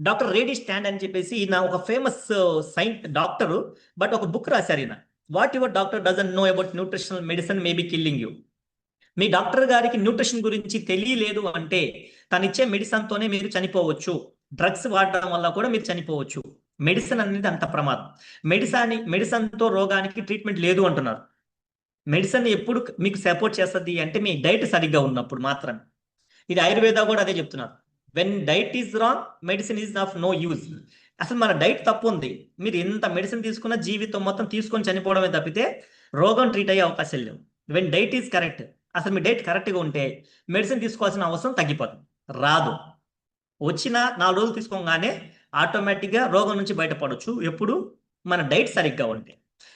Doctor రేడి stand అని చెప్పేసి ఈయన ఒక ఫేమస్ సైన్స్ డాక్టర్ బట్ ఒక బుక్ రాశారు ఈయన. What your doctor doesn't know about nutritional medicine maybe killing you me doctor గారికి న్యూట్రిషన్ గురించి తెలియలేదు అంటే తను ఇచ్చే మెడిసిన్ తోనే మీరు చనిపోవచ్చు. డ్రగ్స్ వాడడం వల్ల కూడా మీరు చనిపోవచ్చు. మెడిసిన్ అనేది అంత ప్రమాదం. మెడిసిన్ మెడిసిన్తో రోగానికి ట్రీట్మెంట్ లేదు అంటున్నారు. మెడిసిన్ ఎప్పుడు మీకు సపోర్ట్ చేస్తుంది అంటే మీ డైట్ సరిగ్గా ఉన్నప్పుడు మాత్రమే. ఇది ఆయుర్వేద కూడా అదే చెప్తున్నారు. When diet is wrong medicine is of no use అసలు మన డైట్ తప్పు ఉంది. మీరు ఎంత మెడిసిన్ తీసుకున్న జీవితం మొత్తం తీసుకొని చనిపోవడమే తప్పితే రోగం ట్రీట్ అయ్యే అవకాశం లేవు. వెన్ డైట్ ఈజ్ కరెక్ట్ అసలు మీ డైట్ కరెక్ట్గా ఉంటే మెడిసిన్ తీసుకోవాల్సిన అవసరం తగ్గిపోతుంది. రాదు. వచ్చిన నాలుగు రోజులు తీసుకోగానే ఆటోమేటిక్గా రోగం నుంచి బయటపడవచ్చు ఎప్పుడు? మన డైట్ సరిగ్గా ఉంటే.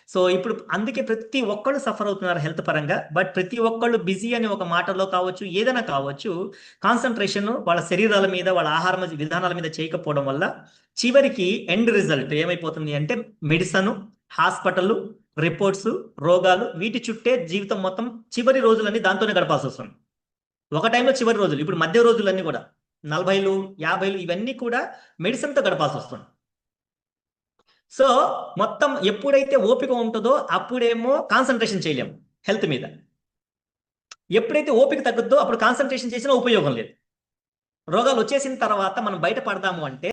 సో ఇప్పుడు అందుకే ప్రతి ఒక్కళ్ళు సఫర్ అవుతున్నారు హెల్త్ పరంగా బట్ ప్రతి ఒక్కళ్ళు బిజీ అని ఒక మాటలో కావచ్చు ఏదైనా కావచ్చు కాన్సన్ట్రేషన్ వాళ్ళ శరీరాల మీద వాళ్ళ ఆహార విధానాల మీద చేయకపోవడం వల్ల చివరికి ఎండ్ రిజల్ట్ ఏమైపోతుంది అంటే మెడిసిన్ హాస్పిటల్ రిపోర్ట్స్ రోగాలు వీటి చుట్టే జీవితం మొత్తం చివరి రోజులన్నీ దాంతోనే గడపాల్సి వస్తుంది. ఒక టైంలో చివరి రోజులు ఇప్పుడు మధ్య రోజులన్నీ కూడా నలభైలు యాభైలు ఇవన్నీ కూడా మెడిసిన్తో గడపాల్సి వస్తుంది. సో మొత్తం ఎప్పుడైతే ఓపిక ఉంటుందో అప్పుడేమో కాన్సన్ట్రేషన్ చేయలేము హెల్త్ మీద. ఎప్పుడైతే ఓపిక తగ్గుద్దో అప్పుడు కాన్సన్ట్రేషన్ చేసినా ఉపయోగం లేదు. రోగాలు వచ్చేసిన తర్వాత మనం బయటపడదాము అంటే